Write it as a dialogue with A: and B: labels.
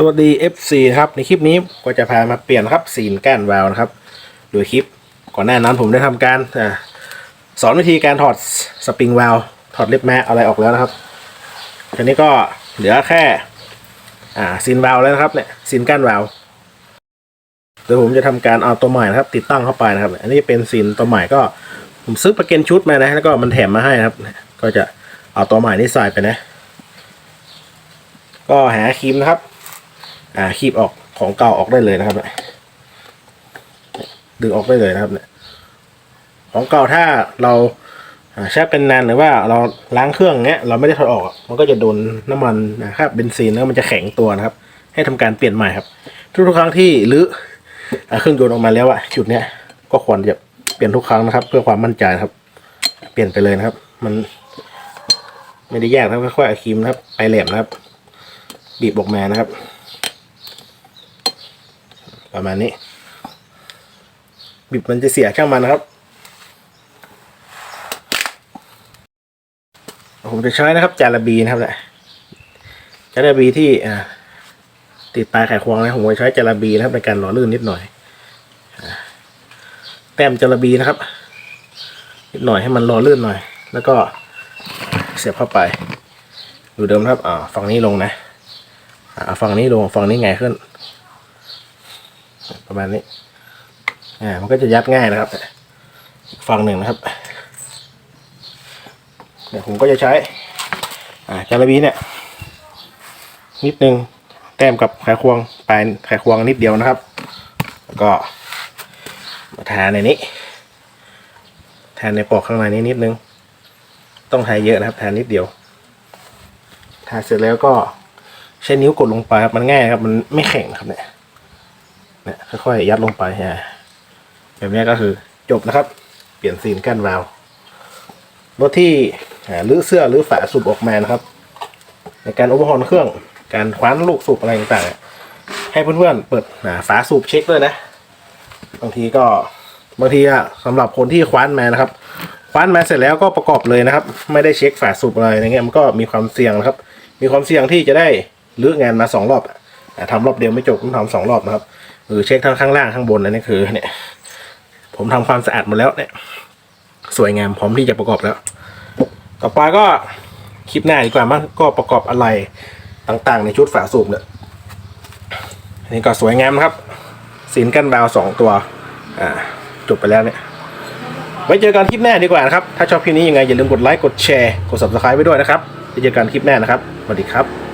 A: สวัสดี FC นะครับในคลิปนี้ก็จะพามาเปลี่ยนครับซีนก้านวาล์วนะครับ โดยคลิปก่อนหน้านั้นผมได้ทำการอสอนวิธีการถอดสปริงวาล์วถอดเล็บแม้อะไรออกแล้วนะครับทีนี้ก็เหลือแค่ซีนวาล์วแล้วนะครับเนี่ยซีนก้านวาล์วเดี๋ยวผมจะทำการเอาตัวใหม่นะครับ ติดตั้งเข้าไปนะครับ อันนี้เป็นซีนตัวใหม่ก็ผมซื้อประกันชุดมานะแล้วก็มันแถมมาให้นะครับ ก็จะเอาตัวใหม่นี่ใส่ไปนะ ก็หาครีมนะครับ อ่าคีบออกของเก่าออกได้เลยนะครับเนี่ยดึงออกได้เลยนะครับเนี่ยของเก่าถ้าเราใช้เป็นนานหรือว่าเราล้างเครื่องเนี้ยเราไม่ได้ถอดออก มันก็จะโดนน้ำมันนะครับเบนซินแล้วมันจะแข็งตัวนะครับ ให้ทำการเปลี่ยนใหม่ครับ ทุกๆครั้งที่รื้อเครื่องยนต์ออกมาแล้วอะจุดเนี้ยก็ควรจะเปลี่ยนทุกครั้งนะครับ เพื่อความมั่นใจครับ เปลี่ยนไปเลยนะครับ มัน ไม่ได้แยกนะครับค่อยๆอาคีมนะครับ ไปแหลมนะครับ บีบออกมานะครับ ประมาณนี้ บิบมันจะเสียช่างมันนะครับ ผมจะใช้นะครับจาระบีนะครับแหละจาระบีที่อ่าติดปลายไขควงนะผมจะใช้จาระบีนะครับในการหล่อลื่นนิดหน่อยอแต้มจาระบีนะครับนิดหน่อยให้มันหล่อลื่นหน่อย แล้วก็เสียบเข้าไป อยู่เดิมครับอ่าฝั่งนี้ลงนะอ่าฝั่งนี้ลงฝั่งนี้ไงขึ้น ประมาณนี้ อ่า มันก็จะยัดง่ายนะครับฝั่งหนึ่งนะครับเดี๋ยวผมก็จะใช้ อ่าจาระบีเนี่ย นิดนึง แต้มกับไขควงปลายไขควงนิดเดียวนะครับแล้วก็มาทาในนี้ทาในปอกข้างในนี้นิดนึง ต้องทาเยอะนะครับ ทานิดเดียว ทาเสร็จแล้วก็ใช้นิ้วกดลงไปครับ มันง่ายครับ มันไม่แข็งครับเนี่ย เนี่ยค่อยๆยัดลงไปฮะแบบนี้ก็คือจบนะครับ เปลี่ยนซีนกั้นวาล์วรถที่อ่าลื้อเสื้อหรือฝาสูบออกมานะครับ ในการอุปกรณ์เครื่องการคว้านลูกสูบอะไรต่างๆ ให้เพื่อนๆเปิดอ่าฝาสูบเช็คด้วยนะ บางทีก็บางทีอะสำหรับคนที่คว้านมานะครับ คว้านมาเสร็จแล้วก็ประกอบเลยนะครับ ไม่ได้เช็คฝาสูบอะไรอย่างเงี้ยมันก็มีความเสี่ยงนะครับ มีความเสี่ยงที่จะได้ลื้องานมาสองรอบอะ ทำรอบเดียวไม่จบต้องทำสองรอบนะครับหรือเช็คทั้งข้างล่างข้างบนอันนี้คือเนี่ย ผมทำความสะอาดหมดแล้วเนี่ยสวยงามพร้อมที่จะประกอบแล้ว ต่อไปก็คลิปหน้าดีกว่ามั้งก็ประกอบอะไรต่างๆ ในชุดฝาสูบเนี่ยอันนี้ก็สวยงามนะครับสินกันบาวสองตัวอ่าจบไปแล้วเนี่ยไว้เจอกันคลิปหน้าดีกว่านะครับ ถ้าชอบคลิปนี้ยังไงอย่าลืมกดไลค์กดแชร์กด subscribe ไว้ด้วยนะครับไว้เจอกันคลิปหน้านะครับสวัสดีครับ